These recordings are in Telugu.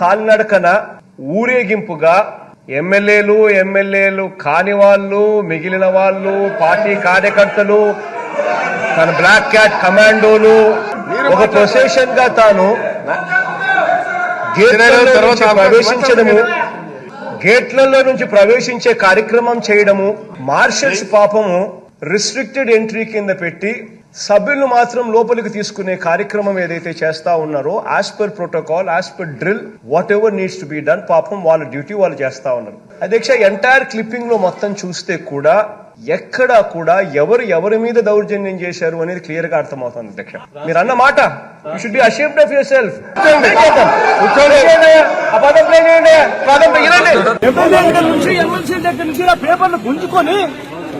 కాలినడకన ఊరేగింపుగా ఎమ్మెల్యేలు ఎమ్మెల్యేలు కాని వాళ్ళు మిగిలిన వాళ్ళు పార్టీ కార్యకర్తలు తన బ్లాక్ క్యాట్ కమాండోలు ఒక ప్రొసెషన్గా తాను ప్రవేశించడము గేట్లలో నుంచి ప్రవేశించే కార్యక్రమం చేయడము మార్షల్స్ పాపము రిస్ట్రిక్టెడ్ ఎంట్రీ కింద పెట్టి సభ్యులను మాత్రం లోపలికి తీసుకునే కార్యక్రమం ఏదైతే చేస్తా ఉన్నారో as per protocol as per drill whatever needs to be done పాపం వాళ్ళ డ్యూటీ వాళ్ళు చేస్తా ఉన్నారు. అధ్యక్ష ఎంటైర్ క్లిప్పింగ్లో మొత్తం చూస్తే కూడా ఎక్కడా కూడా ఎవరు ఎవరి మీద దౌర్జన్యం చేశారు అనేది క్లియర్గా అర్థమవుతుంది అధ్యక్ష. మీరు అన్న మాట you should be ashamed of yourself పదం నుంచి ఎమ్మెల్సీ దగ్గర నుంచి పేపర్లు గుంజుకొని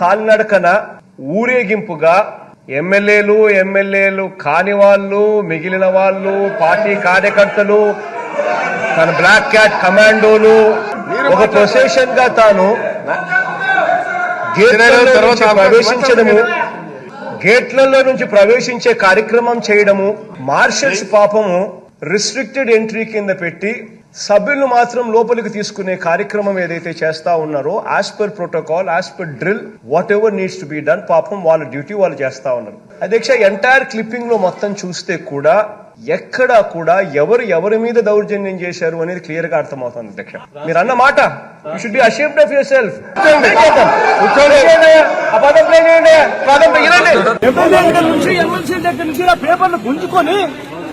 కాలినడకన ఊరేగింపుగా ఎమ్మెల్యేలు ఎమ్మెల్యేలు కాని వాళ్ళు మిగిలిన వాళ్ళు పార్టీ కార్యకర్తలు తన బ్లాక్ క్యాట్ కమాండోలు ఒక ప్రొసెషన్గా తాను ప్రవేశించడము గేట్లలో నుంచి ప్రవేశించే కార్యక్రమం చేయడము మార్షల్స్ పాపము రిస్ట్రిక్టెడ్ ఎంట్రీ కింద పెట్టి సభ్యులను మాత్రం లోపలికి తీసుకునే కార్యక్రమం ఏదైతే చేస్తా ఉన్నారో as per protocol as per drill whatever needs to be done పాపం వాళ్ళ డ్యూటీ వాళ్ళు చేస్తా ఉన్నారు. అధ్యక్ష ఎంటైర్ క్లిప్పింగ్లో మొత్తం చూస్తే కూడా ఎక్కడా కూడా ఎవరు ఎవరి మీద దౌర్జన్యం చేశారు అనేది క్లియర్గా అర్థమవుతుంది అధ్యక్ష. మీరు అన్న మాట? You should be ashamed of yourself పదం దగ్గర నుంచి ఎమ్మెల్సీ దగ్గర నుంచి పేపర్లు గుంజుకొని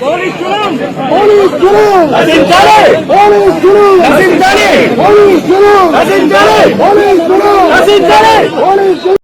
পুলিশ জুলুম পুলিশ জুলুম হাসিন জালে পুলিশ জুলুম হাসিন জালে পুলিশ জুলুম হাসিন জালে পুলিশ জুলুম হাসিন জালে পুলিশ